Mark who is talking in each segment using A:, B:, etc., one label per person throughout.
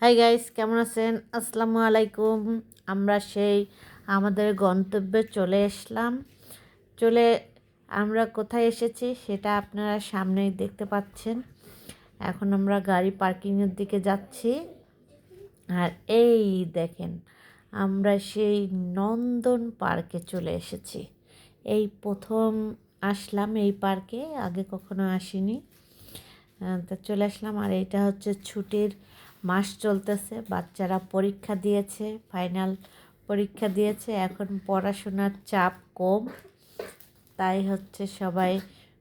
A: Hi guys কেমন আছেন? আসসালামু আলাইকুম। আমরা সেই আমাদের গন্তব্যে চলে আসলাম চলে আমরা কোথায় এসেছি সেটা আপনারা সামনেই দেখতে পাচ্ছেন। এখন আমরা গাড়ি পার্কিংয়ের দিকে যাচ্ছি। আর এই দেখেন, আমরা সেই নন্দন পার্কে চলে এসেছি। এই প্রথম আসলাম এই পার্কে, আগে কখনো আসিনি। তা চলে আসলাম আর এটা হচ্ছে ছুটির মাস চলতেছে, বাচ্চারা পরীক্ষা দিয়েছে ফাইনাল পরীক্ষা দিয়েছে, এখন পড়াশোনার চাপ কম, তাই হচ্ছে সবাই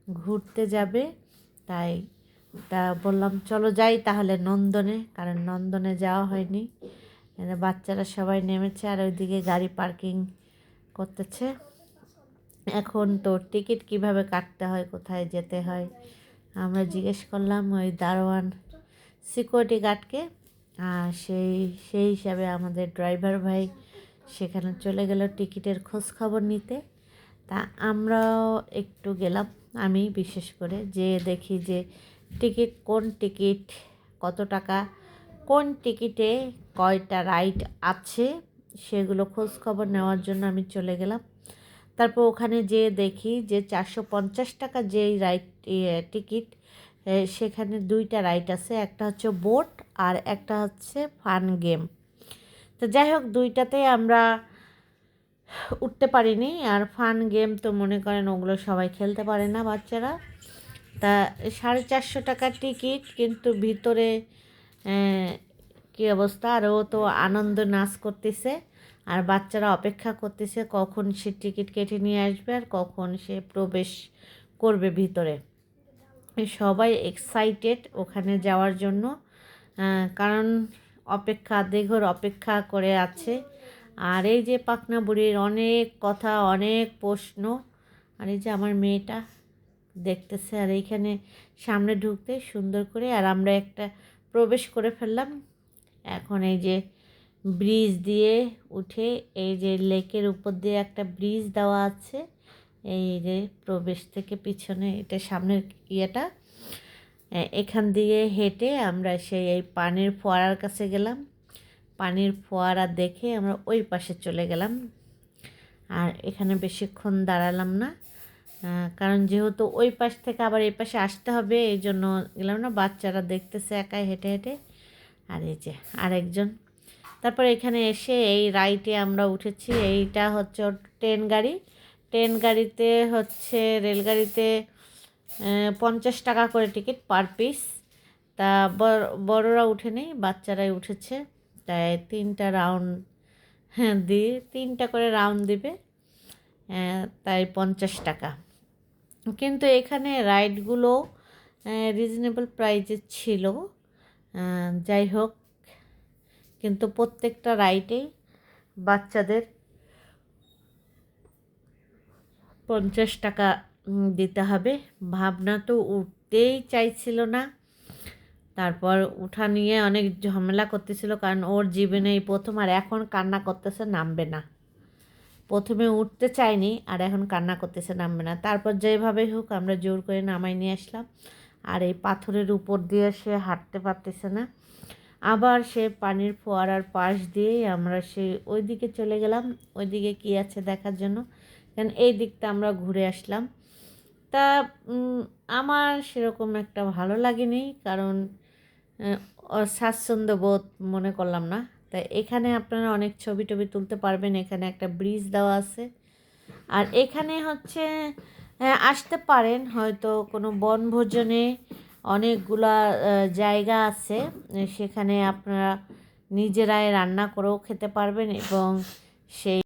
A: ঘুরতে যাবে, তাই তা বললাম চলো যাই তাহলে নন্দনে, কারণ নন্দনে যাওয়া হয়নি বাচ্চারা সবাই নেমেছে আর ওইদিকে গাড়ি পার্কিং করতেছে, এখন তো টিকিট কীভাবে কাটতে হয়, কোথায় যেতে হয়, আমরা জিজ্ঞেস করলাম ওই দারোয়ান সিকিউরিটি গার্ডকে, আর সেই সেই হিসাবে আমাদের ড্রাইভার ভাই সেখানে চলে গেল টিকিটের খোঁজ খবর নিতে। তা আমরাও একটু গেলাম, আমি বিশেষ করে যে দেখি যে টিকিট, কোন টিকিট, কত টাকা, কোন টিকিটে কয়টা রাইড আছে, সেগুলো খোঁজ খবর নেওয়ার জন্য আমি চলে গেলাম। তারপর ওখানে যেয়ে দেখি যে চারশো পঞ্চাশ টাকা যেই রাইড টিকিট সেখানে দুইটা রাইড আছে, একটা হচ্ছে বোট আর একটা হচ্ছে ফান গেম তো যাই হোক দুইটাতেই আমরা উঠতে পারিনি, আর ফান গেম তো মনে করেন ওগুলো সবাই খেলতে পারে না বাচ্চারা। তা সাড়ে চারশো টাকার টিকিট কিন্তু ভিতরে কী অবস্থা? আর ও তো আনন্দ নাচ করতেছে, আর বাচ্চারা অপেক্ষা করতেছে কখন সে টিকিট কেটে নিয়ে আসবে আর কখন সে প্রবেশ করবে ভিতরে। সবাই এক্সাইটেড ওখানে যাওয়ার জন্য কারণ অপেক্ষা দেঘর অপেক্ষা করে আছে। আর এই যে পাকনা বুড়ির অনেক কথা, অনেক প্রশ্ন, আর এই যে আমার মেয়েটা দেখতেছে, আর এইখানে সামনে ঢুকতে সুন্দর করে, আর আমরা একটা প্রবেশ করে ফেললাম। এখন এই যে ব্রিজ দিয়ে উঠে, এই যে লেকের উপর দিয়ে একটা ব্রিজ দেওয়া আছে। এই যে প্রবেশ থেকে পিছনে এটা সামনের ইয়েটা এখান দিয়ে হেঁটে আমরা সেই এই পানির ফোয়ারার কাছে গেলাম। পানির ফোয়ারা দেখে আমরা ওই পাশে চলে গেলাম। আর এখানে বেশিক্ষণ দাঁড়ালাম না কারণ যেহেতু ওই পাশ থেকে আবার এই পাশে আসতে হবে, এই জন্য গেলাম না। বাচ্চারা দেখতেছে একাই হেঁটে হেঁটে। আর এই যে আরেকজন। তারপর এখানে এসে এই রাইটে আমরা উঠেছি। এইটা হচ্ছে ট্রেন গাড়ি। ট্রেন গাড়িতে হচ্ছে রেলগাড়িতে পঞ্চাশ টাকা করে টিকিট পার পিস। তা বড়- বড়রা উঠে নেই, বাচ্চারাই উঠেছে। তাই তিনটা রাউন্ড হ্যাঁ দিয়ে তিনটা করে রাউন্ড দিবে। তাই পঞ্চাশ টাকা। কিন্তু এখানে রাইডগুলো রিজনেবল প্রাইজে ছিল। যাই হোক, কিন্তু প্রত্যেকটা রাইডেই বাচ্চাদের পঞ্চাশ টাকা দিতে হবে। ভাবনা তো উঠতেই চাইছিল না। তারপর উঠা নিয়ে অনেক ঝামেলা করতেছিল, কারণ ওর জীবনে এই প্রথম আর এখন কান্না করতেছে, নামবে না। প্রথমে উঠতে চায়নি, আর এখন কান্না করতেছে, নামবে না। তারপর যেভাবেই হোক আমরা জোর করে নামাই নিয়ে আসলাম। আর এই পাথরের উপর দিয়ে সে হাঁটতে পারতেছে না। আবার সে পানির ফোয়ারার পাশ দিয়েই আমরা সেই ওই দিকে চলে গেলাম। ওইদিকে কী আছে দেখার জন্য? কারণ এই দিকটা আমরা ঘুরে আসলাম। তা আমার সেরকম একটা ভালো লাগেনি কারণ আহ, অস্বাচ্ছন্দ্য বোধ মনে করলাম না। তাই এখানে আপনারা অনেক ছবি টবি তুলতে পারবেন এখানে একটা ব্রিজ দেওয়া আছে। আর এখানে হচ্ছে আসতে পারেন হয়তো কোনো বনভোজনে অনেকগুলা জায়গা আছে সেখানে আপনারা নিজেরাই রান্না করেও খেতে পারবেন এবং সেই